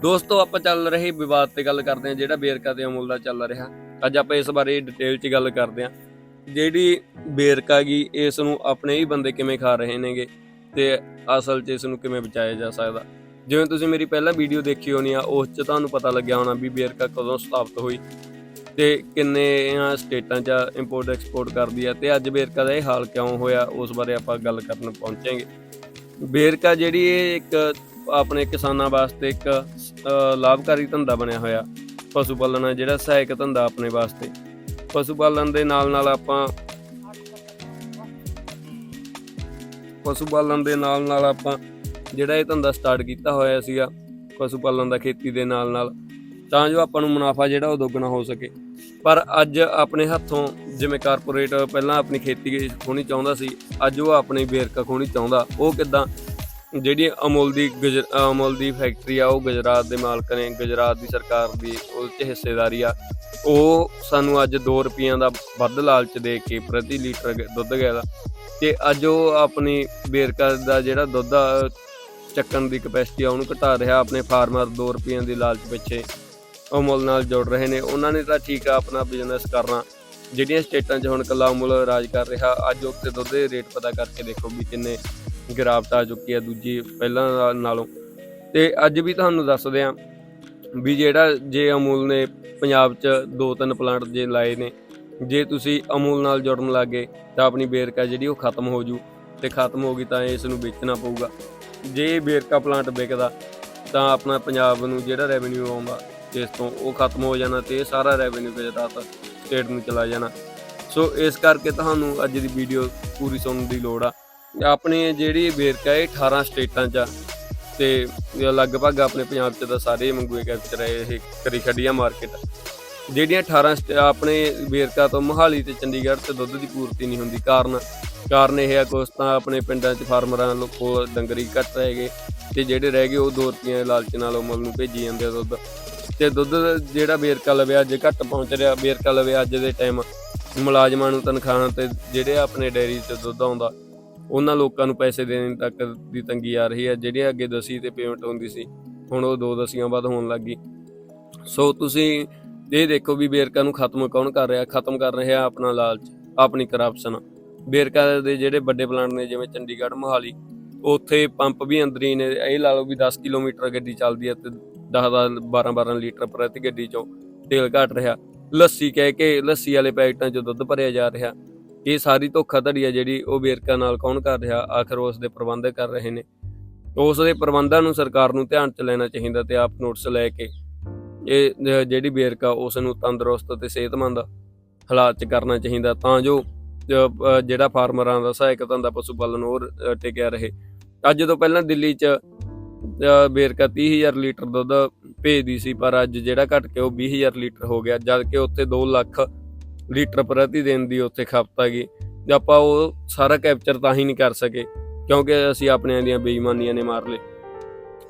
ਦੋਸਤੋ, ਆਪਾਂ ਚੱਲ ਰਹੇ ਵਿਵਾਦ ਤੇ ਗੱਲ ਕਰਦੇ ਹਾਂ, ਜਿਹੜਾ ਬੇਰਕਾ ਤੇ ਅਮੁਲ ਦਾ ਚੱਲ ਰਿਹਾ। ਅੱਜ ਆਪਾਂ ਇਸ ਬਾਰੇ ਡਿਟੇਲ 'ਚ ਗੱਲ ਕਰਦੇ ਹਾਂ। ਜਿਹੜੀ ਬੇਰਕਾ ਗਈ ਇਸ ਨੂੰ ਆਪਣੇ ਹੀ ਬੰਦੇ ਕਿਵੇਂ ਖਾ ਰਹੇ ਨੇਗੇ ਤੇ ਅਸਲ 'ਚ ਇਸ ਨੂੰ ਕਿਵੇਂ ਬਚਾਇਆ ਜਾ ਸਕਦਾ। ਜਿਵੇਂ ਤੁਸੀਂ ਮੇਰੀ ਪਹਿਲਾਂ ਵੀਡੀਓ ਦੇਖੀ ਹੋਣੀ ਆ, ਉਸ 'ਚ ਤੁਹਾਨੂੰ ਪਤਾ ਲੱਗਿਆ ਹੋਣਾ ਵੀ ਬੇਰਕਾ ਕਦੋਂ ਸਥਾਪਿਤ ਹੋਈ ਤੇ ਕਿੰਨੇ ਸਟੇਟਾਂ 'ਚ ਇੰਪੋਰਟ ਐਕਸਪੋਰਟ ਕਰਦੀ ਆ ਤੇ ਅੱਜ ਬੇਰਕਾ ਦਾ ਇਹ ਹਾਲ ਕਿਉਂ ਹੋਇਆ, ਉਸ ਬਾਰੇ ਆਪਾਂ ਗੱਲ ਕਰਨ ਪਹੁੰਚਾਂਗੇ। ਬੇਰਕਾ ਜਿਹੜੀ ਇਹ ਇੱਕ ਆਪਣੇ ਕਿਸਾਨਾਂ ਵਾਸਤੇ ਇੱਕ ਅ, ਲਾਭਕਾਰੀ ਧੰਦਾ ਬਣਿਆ ਹੋਇਆ। ਪਸ਼ੂ ਪਾਲਣ ਆ ਜਿਹੜਾ ਸਹਾਇਕ ਧੰਦਾ ਆਪਣੇ ਵਾਸਤੇ। ਪਸ਼ੂ ਪਾਲਣ ਦੇ ਨਾਲ ਨਾਲ ਆਪਾਂ ਪਸ਼ੂ ਪਾਲਣ ਦੇ ਨਾਲ ਨਾਲ ਆਪਾਂ ਜਿਹੜਾ ਇਹ ਧੰਦਾ ਸਟਾਰਟ ਕੀਤਾ ਹੋਇਆ ਸੀਗਾ ਪਸ਼ੂ ਪਾਲਣ ਦਾ ਖੇਤੀ ਦੇ ਨਾਲ ਨਾਲ ਤਾਂ ਜੋ ਆਪਾਂ ਨੂੰ ਮੁਨਾਫਾ ਜਿਹੜਾ ਉਹ ਦੁੱਗਣਾ ਹੋ ਸਕੇ। ਪਰ ਅੱਜ ਆਪਣੇ ਹੱਥੋਂ ਜਿਵੇਂ ਕਾਰਪੋਰੇਟ ਪਹਿਲਾਂ ਆਪਣੀ ਖੇਤੀ ਖੋਣੀ ਚਾਹੁੰਦਾ ਸੀ ਅੱਜ ਉਹ ਆਪਣੀ ਵੇਰਕਾ ਖੋਣੀ ਚਾਹੁੰਦਾ। ਉਹ ਕਿਦਾਂ ਜਿਹੜੀ ਅਮੁਲ ਦੀ ਗੁਜ- ਅਮੁਲ ਦੀ ਫੈਕਟਰੀ ਆ, ਉਹ ਗੁਜਰਾਤ ਦੇ ਮਾਲਕ ਨੇ, ਗੁਜਰਾਤ ਦੀ ਸਰਕਾਰ ਦੀ ਉਹ 'ਚ ਹਿੱਸੇਦਾਰੀ ਆ। ਉਹ ਸਾਨੂੰ ਅੱਜ 2 ਰੁਪਈਆਂ ਦਾ ਵੱਧ ਲਾਲਚ ਦੇ ਕੇ ਪ੍ਰਤੀ ਲੀਟਰ ਦੁੱਧ ਗਿਆ ਦਾ ਤੇ ਅੱਜ ਉਹ ਆਪਣੀ ਬੇਰਕਾ ਦਾ ਜਿਹੜਾ ਦੁੱਧ ਆ, ਚੱਕਣ ਦੀ ਕਪੈਸਿਟੀ ਆ, ਉਹਨੂੰ ਘਟਾ ਰਿਹਾ। ਆਪਣੇ ਫਾਰਮਰ 2 ਰੁਪਈਆਂ ਦੀ ਲਾਲਚ ਪਿੱਛੇ ਅਮੁਲ ਨਾਲ ਜੁੜ ਰਹੇ ਨੇ। ਉਹਨਾਂ ਨੇ ਤਾਂ ਠੀਕ ਆ, ਆਪਣਾ ਬਿਜ਼ਨਸ ਕਰਨਾ। ਜਿਹੜੀਆਂ ਸਟੇਟਾਂ 'ਚ ਹੁਣ ਕੱਲਾ ਅਮੁਲ ਰਾਜ ਕਰ ਰਿਹਾ, ਅੱਜ ਉੱਥੇ ਦੁੱਧ ਦੇ ਰੇਟ ਪਤਾ ਕਰਕੇ ਦੇਖੋ ਵੀ ਕਿੰਨੇ ਗਿਰਾਵਟ ਆ ਚੁੱਕੀ ਹੈ ਦੂਜੀ ਪਹਿਲਾਂ ਨਾਲੋਂ। ਤੇ ਅੱਜ ਵੀ ਤੁਹਾਨੂੰ ਦੱਸਦੇ ਆ ਵੀ ਜਿਹੜਾ ਜੇ ਅਮੂਲ ਨੇ ਪੰਜਾਬ 'ਚ ਦੋ ਤਿੰਨ ਪਲਾਂਟ ਜੇ ਲਾਏ ਨੇ, ਜੇ ਤੁਸੀਂ ਅਮੂਲ ਨਾਲ ਜੁੜਨ ਲੱਗੇ ਤਾਂ ਆਪਣੀ ਬੇਰਕਾ ਜਿਹੜੀ ਉਹ ਖਤਮ ਹੋ ਜੂ ਤੇ ਖਤਮ ਹੋ ਗਈ ਤਾਂ ਇਸ ਨੂੰ ਵੇਚਣਾ ਪਊਗਾ। ਜੇ ਇਹ ਬੇਰਕਾ ਪਲਾਂਟ ਵਿਕਦਾ ਤਾਂ ਆਪਣਾ ਪੰਜਾਬ ਨੂੰ ਜਿਹੜਾ ਰੈਵਨਿਊ ਆਉਂਦਾ ਇਸ ਤੋਂ ਉਹ ਖਤਮ ਹੋ ਜਾਣਾ ਤੇ ਇਹ ਸਾਰਾ ਰੈਵਨਿਊ ਗੁਜਰਾਤ ਸਟੇਟ ਨੂੰ ਚਲਾ ਜਾਣਾ। ਸੋ ਇਸ ਕਰਕੇ ਤੁਹਾਨੂੰ ਅੱਜ ਦੀ ਵੀਡੀਓ ਪੂਰੀ ਸੁਣਨ ਦੀ ਲੋੜ ਆ। ਆਪਣੀ ਜਿਹੜੀ ਵੇਰਕਾ ਇਹ 18 ਸਟੇਟਾਂ 'ਚ ਆ। ਤੇ ਲਗਭਗ ਆਪਣੇ ਪੰਜਾਬ 'ਚ ਤਾਂ ਸਾਰੇ ਮੰਗੂਏ ਕੈਪਚਰ ਹੈ ਇਹ ਕਰੀ ਖੱਡੀਆਂ ਮਾਰਕੀਟ ਜਿਹੜੀਆਂ 18 ਸਟ- ਆਪਣੇ ਵੇਰਕਾ ਤੋਂ ਮੋਹਾਲੀ ਤੇ ਚੰਡੀਗੜ੍ਹ ਤੇ ਦੁੱਧ ਦੀ ਪੂਰਤੀ ਨਹੀਂ ਹੁੰਦੀ ਕਾਰਨ ਕਾਰਨ ਇਹ ਹੈ ਕੁਛ ਤਾਂ ਆਪਣੇ ਪਿੰਡਾਂ 'ਚ ਫਾਰਮਰਾਂ ਲੋ- ਕੋਲ ਡੰਗਰੀ ਘੱਟ ਰਹਿ ਗਏ ਤੇ ਜਿਹੜੇ ਰਹਿ ਗਏ ਉਹ ਦੋ ਰੁਪਈਆਂ ਦੇ ਲਾਲਚ ਨਾਲ ਅਮਲ ਨੂੰ ਭੇਜੀ ਜਾਂਦੇ ਆ ਦੁੱਧ। ਤੇ ਦੁੱਧ ਜਿਹੜਾ ਵੇਰਕਾ ਲਵੇ ਅੱਜ ਘੱਟ ਪਹੁੰਚ ਰਿਹਾ, ਵੇਰਕਾ ਲਵੇ ਅੱਜ ਦੇ ਟਾਈਮ ਮੁਲਾਜ਼ਮਾਂ ਨੂੰ ਤਨਖਾਹਾਂ ਤੇ ਜਿਹੜੇ ਆਪਣੇ ਡੇਅਰੀ 'ਚ ਦੁੱਧ ਆਉਂਦਾ ਉਹਨਾਂ ਲੋਕਾਂ ਨੂੰ ਪੈਸੇ ਦੇਣ ਤੱਕ ਦੀ ਤੰਗੀ ਆ ਰਹੀ ਹੈ। ਜਿਹੜੀਆਂ ਅੱਗੇ ਦਸੀ ਤੇ ਪੇਮੈਂਟ ਹੁੰਦੀ ਸੀ, ਹੁਣ ਉਹ ਦੋ ਦਸੀਆਂ ਬਾਅਦ ਹੋਣ ਲੱਗੀ ਸੋ ਤੁਸੀਂ ਇਹ ਦੇਖੋ ਵੀ ਬੇਰਕਾ ਨੂੰ ਖਤਮ ਕੌਣ ਕਰ ਰਿਹਾ? ਖਤਮ ਕਰ ਰਿਹਾ ਆਪਣਾ ਲਾਲਚ, ਆਪਣੀ ਕਰਪਸ਼ਨ ਬੇਰਕਾ ਦੇ ਜਿਹੜੇ ਵੱਡੇ ਪਲਾਂਟ ਨੇ, ਜਿਵੇਂ ਚੰਡੀਗੜ੍ਹ, ਮੋਹਾਲੀ, ਉੱਥੇ ਪੰਪ ਵੀ ਅੰਦਰ ਹੀ ਨੇ। ਇਹ ਲਾ ਲਓ ਵੀ 10 ਕਿਲੋਮੀਟਰ ਗੱਡੀ ਚੱਲਦੀ ਹੈ ਤੇ 10 10 12 12 ਲੀਟਰ ਪ੍ਰਤੀ ਗੱਡੀ ਚੋਂ ਤੇਲ ਘਟ ਰਿਹਾ। ਲੱਸੀ ਕਹਿ ਕੇ, ਲੱਸੀ ਵਾਲੇ ਪੈਕਟਾਂ 'ਚ ਦੁੱਧ ਭਰਿਆ ਜਾ ਰਿਹਾ। ਇਹ ਸਾਰੀ ਧੋਖਾਧੜੀ ਹੈ ਜਿਹੜੀ ਉਹ ਵੇਰਕਾ ਨਾਲ ਕੌਣ ਕਰ ਰਿਹਾ? ਆਖਰ ਉਸ ਦੇ ਪ੍ਰਬੰਧਕ ਕਰ ਰਹੇ ਨੇ। ਉਸ ਦੇ ਪ੍ਰਬੰਧਾਂ ਨੂੰ ਸਰਕਾਰ ਨੂੰ ਧਿਆਨ ਚ ਲੈਣਾ ਚਾਹੀਦਾ ਤੇ ਆਪ ਨੋਟਿਸ ਲੈ ਕੇ ਇਹ ਜਿਹੜੀ ਬੇਰਕਾ ਉਸ ਨੂੰ ਤੰਦਰੁਸਤ ਤੇ ਸਿਹਤਮੰਦ ਹਾਲਾਤ ਚ ਕਰਨਾ ਚਾਹੀਦਾ ਤਾਂ ਜੋ ਜਿਹੜਾ ਫਾਰਮਰਾਂ ਦਾ ਸਹਾਇਕ ਧੰਦਾ ਪਸ਼ੂ ਪਾਲਣ ਹੋਰ ਅ, ਟਿਕਿਆ ਰਹੇ। ਅੱਜ ਤੋਂ ਪਹਿਲਾਂ ਦਿੱਲੀ ਚ ਵੇਰਕਾ ਬੇਰਕਾ 30000 ਲੀਟਰ ਦੁੱਧ ਭੇਜਦੀ ਸੀ ਪਰ ਅੱਜ ਜਿਹੜਾ ਘਟ ਕੇ ਉਹ 20000 ਲੀਟਰ ਹੋ ਗਿਆ ਜਦ ਕਿ ਉੱਥੇ 2 ਲੱਖ ਲੀਟਰ ਪ੍ਰਤੀ ਦਿਨ ਦੀ ਉੱਥੇ ਖਪਤ ਹੈਗੀ ਤੇ ਆਪਾਂ ਉਹ ਸਾਰਾ ਕੈਪਚਰ ਤਾਂ ਹੀ ਨਹੀਂ ਕਰ ਸਕੇ ਕਿਉਂਕਿ ਅਸੀਂ ਆਪਣਿਆਂ ਦੀਆਂ ਬੇਈਮਾਨੀਆਂ ਨੇ ਮਾਰ ਲਏ।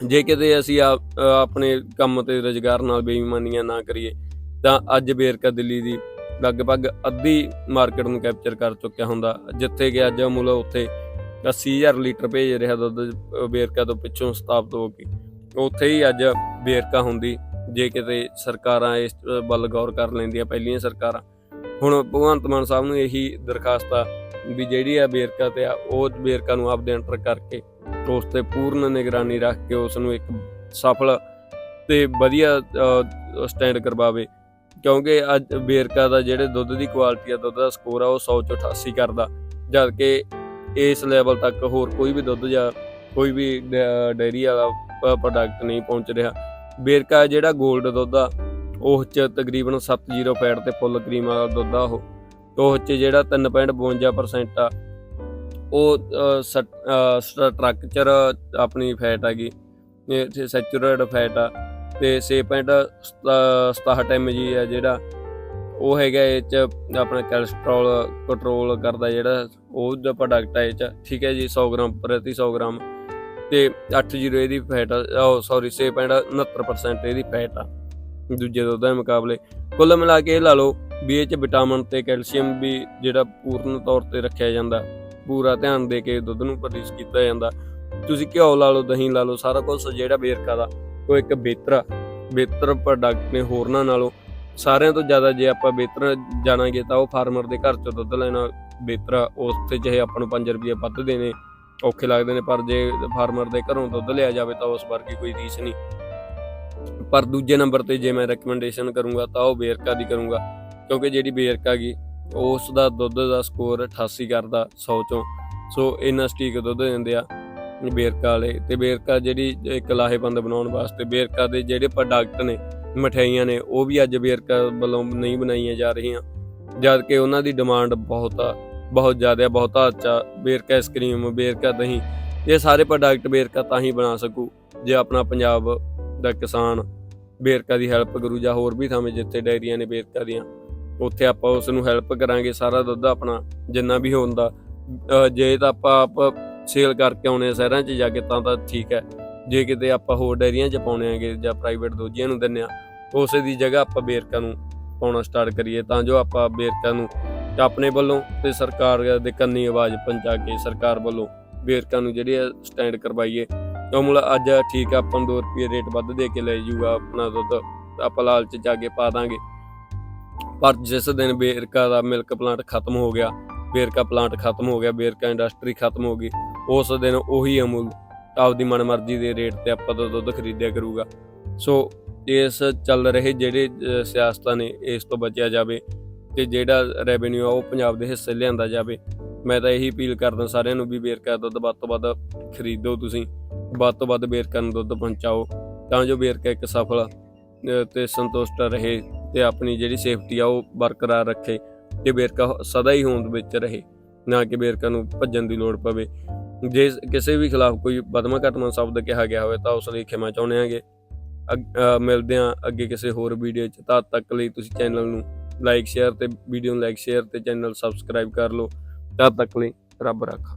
ਜੇ ਕਿਤੇ ਅਸੀਂ ਆਪਣੇ ਕੰਮ ਤੇ ਰੁਜ਼ਗਾਰ ਨਾਲ ਬੇਈਮਾਨੀਆਂ ਨਾ ਕਰੀਏ ਤਾਂ ਅੱਜ ਬੇਰਕਾ ਦਿੱਲੀ ਦੀ ਲਗਭਗ ਅੱਧੀ ਮਾਰਕੀਟ ਨੂੰ ਕੈਪਚਰ ਕਰ ਚੁੱਕਿਆ ਹੁੰਦਾ ਜਿੱਥੇ ਕਿ ਅੱਜ ਅਮੁਲ ਉੱਥੇ 80000 ਲੀਟਰ ਭੇਜ ਰਿਹਾ ਦੁੱਧ ਅ, ਬੇਰਕਾ ਤੋਂ ਪਿੱਛੋਂ ਸਥਾਪਿਤ ਹੋ ਕੇ। ਉੱਥੇ ਹੀ ਅੱਜ ਬੇਰਕਾ ਹੁੰਦੀ ਜੇ ਕਿਤੇ ਸਰਕਾਰਾਂ ਇਸ ਵੱਲ ਗੌਰ ਕਰ ਲੈਂਦੀਆਂ ਪਹਿਲੀਆਂ ਸਰਕਾਰਾਂ। ਹੁਣ ਭਗਵੰਤ ਮਾਨ ਸਾਹਿਬ ਨੂੰ ਇਹੀ ਦਰਖਾਸਤ ਆ ਵੀ ਜਿਹੜੀ ਆ ਬੇਰਕਾ ਤੇ ਆ, ਉਹ ਬੇਰਕਾ ਨੂੰ ਆਪਦੇ ਅੰਡਰ ਕਰਕੇ ਉਸ ਤੇ ਪੂਰਨ ਨਿਗਰਾਨੀ ਰੱਖ ਕੇ ਉਸ ਨੂੰ ਇੱਕ ਸਫਲ ਤੇ ਵਧੀਆ ਸਟੈਂਡ ਕਰਵਾਵੇ। ਕਿਉਂਕਿ ਅੱਜ ਬੇਰਕਾ ਦਾ ਜਿਹੜੇ ਦੁੱਧ ਦੀ ਕੁਆਲਿਟੀ ਆ, ਦੁੱਧ ਦਾ ਸਕੋਰ ਆ, ਉਹ 100 ਚੋਂ 88 ਕਰਦਾ। ਜਦ ਕਿ ਇਸ ਲੈਵਲ ਤੱਕ ਹੋਰ ਕੋਈ ਵੀ ਦੁੱਧ ਜਾਂ ਕੋਈ ਵੀ ਡੇਅਰੀ ਵਾਲਾ ਪ੍ਰੋਡਕਟ ਨਹੀਂ ਪਹੁੰਚ ਰਿਹਾ। ਬੇਰਕਾ ਜਿਹੜਾ 골ਡ ਦੁੱਧ ਆ ਉਹ ਚ ਤਕਰੀਬਨ 70 ਫੈਟ ਤੇ ਫੁੱਲ ਕਰੀਮ ਵਾਲਾ ਦੁੱਧ ਆ ਉਹ। ਉਹ ਚ ਜਿਹੜਾ 3.52% ਆ, ਉਹ ਸਟਰਕਚਰ ਆਪਣੀ ਫੈਟ ਹੈਗੀ ਇਹ ਸੈਚੂਰੇਟਡ ਫੈਟ ਆ, ਤੇ 6.67 mg ਆ ਜਿਹੜਾ, ਉਹ ਹੈਗਾ ਇਹ ਚ ਆਪਣਾ ਕੋਲੇਸਟ੍ਰੋਲ ਕੰਟਰੋਲ ਕਰਦਾ ਜਿਹੜਾ, ਉਹ ਦਾ ਪ੍ਰੋਡਕਟ ਹੈ ਇਹ ਚ। ਠੀਕ ਹੈ ਜੀ 100 ਗ੍ਰਾਮ, ਪ੍ਰਤੀ 100 ਗ੍ਰਾਮ, ਤੇ 80 ਇਹਦੀ ਫੈਟ ਉਹ ਸੌਰੀ 6.69% ਇਹਦੀ ਫੈਟ ਆ। ਦੂਜੇ ਦੁੱਧਾਂ ਦੇ ਮੁਕਾਬਲੇ। ਕੁੱਲ ਮਿਲਾ ਕੇ ਇਹ ਲਾ ਲਓ ਵੀ ਇਹ ਚ ਵਿਟਾਮਿਨ ਤੇ ਕੈਲਸ਼ੀਅਮ ਵੀ ਜਿਹੜਾ ਪੂਰਨ ਤੌਰ ਤੇ ਰੱਖਿਆ ਜਾਂਦਾ, ਪੂਰਾ ਧਿਆਨ ਦੇ ਕੇ ਦੁੱਧ ਨੂੰ ਪ੍ਰੋਡਿਊਸ ਕੀਤਾ ਜਾਂਦਾ। ਤੁਸੀਂ ਘਿਓ ਲਾ ਲਓ, ਦਹੀਂ ਲਾ ਲਓ, ਸਾਰਾ ਕੁਝ ਜਿਹੜਾ ਵੇਰਕਾ ਦਾ, ਉਹ ਇੱਕ ਬਿਹਤਰ ਬਿਹਤਰ ਪ੍ਰੋਡਕਟ ਨੇ ਹੋਰਨਾਂ ਨਾਲੋਂ। ਸਾਰਿਆਂ ਤੋਂ ਜ਼ਿਆਦਾ ਜੇ ਆਪਾਂ ਬਿਹਤਰ ਜਾਣਾਂਗੇ ਤਾਂ ਉਹ ਫਾਰਮਰ ਦੇ ਘਰ ਚੋਂ ਦੁੱਧ ਲੈਣਾ ਬਿਹਤਰ ਉਸ ਤੇ ਚਾਹੇ ਆਪਾਂ ਨੂੰ 5 ਰੁਪਏ ਵੱਧ ਦੇਣੇ, ਔਖੇ ਲੱਗਦੇ ਨੇ, ਪਰ ਜੇ ਫਾਰਮਰ ਦੇ ਘਰੋਂ ਦੁੱਧ ਲਿਆ ਜਾਵੇ ਤਾਂ ਉਸ ਵਰਗੀ ਕੋਈ ਰੀਸ ਨਹੀਂ। ਪਰ ਦੂਜੇ ਨੰਬਰ ਤੇ ਜੇ ਮੈਂ ਰეკਮੈਂਡੇਸ਼ਨ ਕਰੂੰਗਾ ਤਾਂ ਉਹ ਬੇਰਕਾ ਦੀ ਕਰੂੰਗਾ। ਕਿਉਂਕਿ ਜਿਹੜੀ ਬੇਰਕਾ ਗਈ ਉਸ ਦਾ ਦੁੱਧ ਦਾ ਸਕੋਰ 88 ਕਰਦਾ 100 ਚੋਂ। ਸੋ ਇੰਨਾ ਸਟੀਕ ਦੁੱਧ ਦਿੰਦੇ ਆ ਬੇਰਕਾ ਵਾਲੇ। ਤੇ ਬੇਰਕਾ ਜਿਹੜੀ ਇੱਕ ਲਾਹੇਬੰਦ ਬਣਾਉਣ ਵਾਸਤੇ ਬੇਰਕਾ ਦੇ ਜਿਹੜੇ ਪ੍ਰੋਡਕਟ ਨੇ, ਮਠਿਆਈਆਂ ਨੇ, ਉਹ ਵੀ ਅੱਜ ਬੇਰਕਾ ਵੱਲੋਂ ਨਹੀਂ ਬਣਾਈਆਂ ਜਾ ਰਹੀਆਂ। ਜਦ ਕਿ ਉਹਨਾਂ ਦੀ ਡਿਮਾਂਡ ਬਹੁਤ ਆ, ਬਹੁਤ ਜ਼ਿਆਦਾ ਬਹੁਤਾ ਅੱਛਾ ਬੇਰਕਾ ਆਈਸਕ੍ਰੀਮ ਬੇਰਕਾ ਦਹੀਂ, ਇਹ ਸਾਰੇ ਪ੍ਰੋਡਕਟ ਬੇਰਕਾ ਤਾਂ ਹੀ ਬਣਾ ਸਕੂ, ਜੇ ਆਪਣਾ ਪੰਜਾਬ ਦਾ ਕਿਸਾਨ ਬੇਰਕਾ ਦੀ ਹੈਲਪ ਕਰੂ ਜਾਂ ਹੋਰ ਵੀ ਥਾਵੇਂ ਜਿੱਥੇ ਡਾਇਰੀਆਂ ਨੇ ਬੇਰਕਾ ਦੀਆਂ, ਉੱਥੇ ਆਪਾਂ ਉਸ ਨੂੰ ਹੈਲਪ ਕਰਾਂਗੇ ਸਾਰਾ ਦੁੱਧ ਆਪਣਾ ਜਿੰਨਾ ਵੀ ਹੁੰਦਾ। ਅਹ ਜੇ ਤਾਂ ਆਪਾਂ ਆਪ ਸੇਲ ਕਰਕੇ ਆਉਣੇ ਆ ਸ਼ਹਿਰਾਂ 'ਚ ਜਾ ਕੇ ਤਾਂ ਤਾਂ ਠੀਕ ਹੈ। ਜੇ ਕਿਤੇ ਆਪਾਂ ਹੋਰ ਡਾਇਰੀਆਂ 'ਚ ਪਾਉਣੇ ਆਗੇ ਜਾਂ ਪ੍ਰਾਈਵੇਟ ਦੋਜੀਆਂ ਨੂੰ ਦਿੰਨੇ ਆ, ਉਸੇ ਦੀ ਜਗ੍ਹਾ ਆਪਾਂ ਬੇਰਕਾ ਨੂੰ ਪਾਉਣਾ ਸਟਾਰਟ ਕਰੀਏ ਤਾਂ ਜੋ ਆਪਾਂ ਬੇਰਕਾ ਨੂੰ ਆਪਣੇ ਵੱਲੋਂ ਤੇ ਸਰਕਾਰ ਦੇ ਕੰਨੀ ਆਵਾਜ਼ ਪਹੁੰਚਾ ਕੇ ਸਰਕਾਰ ਵੱਲੋਂ ਬੇਰਕਾ ਨੂੰ ਜਿਹੜੇ ਸਟੈਂਡ ਕਰਵਾਈਏ। ਤਾਂ ਮੁਲ ਅੱਜ ਠੀਕ ਆ, ਆਪਾਂ ਨੂੰ 2 ਰੁਪਏ ਰੇਟ ਵੱਧ ਦੇ ਕੇ ਲੈ ਜੂਗਾ ਆਪਣਾ ਦੁੱਧ। ਆਪਾਂ ਲਾਲਚ ਜਾ ਕੇ ਪਾ ਦਾਂਗੇ। ਪਰ ਜਿਸ ਦਿਨ ਬੇਰਕਾ ਦਾ ਮਿਲਕ ਪਲਾਂਟ ਖਤਮ ਹੋ ਗਿਆ, ਬੇਰਕਾ ਪਲਾਂਟ ਖਤਮ ਹੋ ਗਿਆ, ਬੇਰਕਾ ਇੰਡਸਟਰੀ ਖਤਮ ਹੋ ਗਈ, ਉਸ ਦਿਨ ਉਹੀ ਅਮੁਲ ਆਪਦੀ ਮਨਮਰਜ਼ੀ ਦੇ ਰੇਟ ਤੇ ਆਪਾਂ ਤੋਂ ਦੁੱਧ ਖਰੀਦਿਆ ਕਰੂਗਾ। ਸੋ ਇਸ ਚੱਲ ਰਹੇ ਜਿਹੜੇ ਸਿਆਸਤਾਂ ਨੇ ਇਸ ਤੋਂ ਬਚਿਆ ਜਾਵੇ ਤੇ ਜਿਹੜਾ ਰੈਵਨਿਊ ਆ ਉਹ ਪੰਜਾਬ ਦੇ ਹਿੱਸੇ ਲਿਆਂਦਾ ਜਾਵੇ। ਮੈਂ ਤਾਂ ਇਹੀ ਅਪੀਲ ਕਰਦਾ ਸਾਰਿਆਂ ਨੂੰ ਵੀ ਬੇਰਕਾ ਦਾ ਦੁੱਧ ਵੱਧ ਤੋਂ ਵੱਧ ਖਰੀਦੋ ਤੁਸੀਂ। ਵੱਧ ਤੋਂ ਵੱਧ ਵੇਰਕਾ ਨੂੰ ਦੁੱਧ ਪਹੁੰਚਾਓ ਤਾਂ ਜੋ ਵੇਰਕਾ ਇੱਕ ਸਫਲ ਅਹ, ਤੇ ਸੰਤੁਸ਼ਟ ਰਹੇ ਤੇ ਆਪਣੀ ਜਿਹੜੀ ਸੇਫਟੀ ਆ ਉਹ ਬਰਕਰਾਰ ਰੱਖੇ ਤੇ ਵੇਰਕਾ ਸਦਾ ਹੀ ਹੋਂਦ ਵਿੱਚ ਰਹੇ ਨਾ ਕਿ ਵੇਰਕਾ ਨੂੰ ਭੱਜਣ ਦੀ ਲੋੜ ਪਵੇ। ਜੇ ਕਿਸੇ ਵੀ ਖਿਲਾਫ ਕੋਈ ਬਦਮਾ ਘਟਨਾ ਸ਼ਬਦ ਕਿਹਾ ਗਿਆ ਹੋਵੇ ਤਾਂ ਉਸ ਲਈ ਖਿਮਾ ਚਾਹੁੰਦੇ ਆਂਗੇ ਅਹ ਮਿਲਦੇ ਆਂ ਅੱਗੇ ਕਿਸੇ ਹੋਰ ਵੀਡੀਓ 'ਚ ਤਦ ਤੱਕ ਲਈ ਤੁਸੀਂ ਚੈਨਲ ਨੂੰ ਲਾਈਕ ਸ਼ੇਅਰ ਤੇ ਵੀਡੀਓ ਨੂੰ ਲਾਈਕ ਸ਼ੇਅਰ ਤੇ ਚੈਨਲ ਸਬਸਕ੍ਰਾਈਬ ਕਰ ਲਓ ਤਦ ਤੱਕ ਲਈ ਰੱਬ ਰੱਖਾ।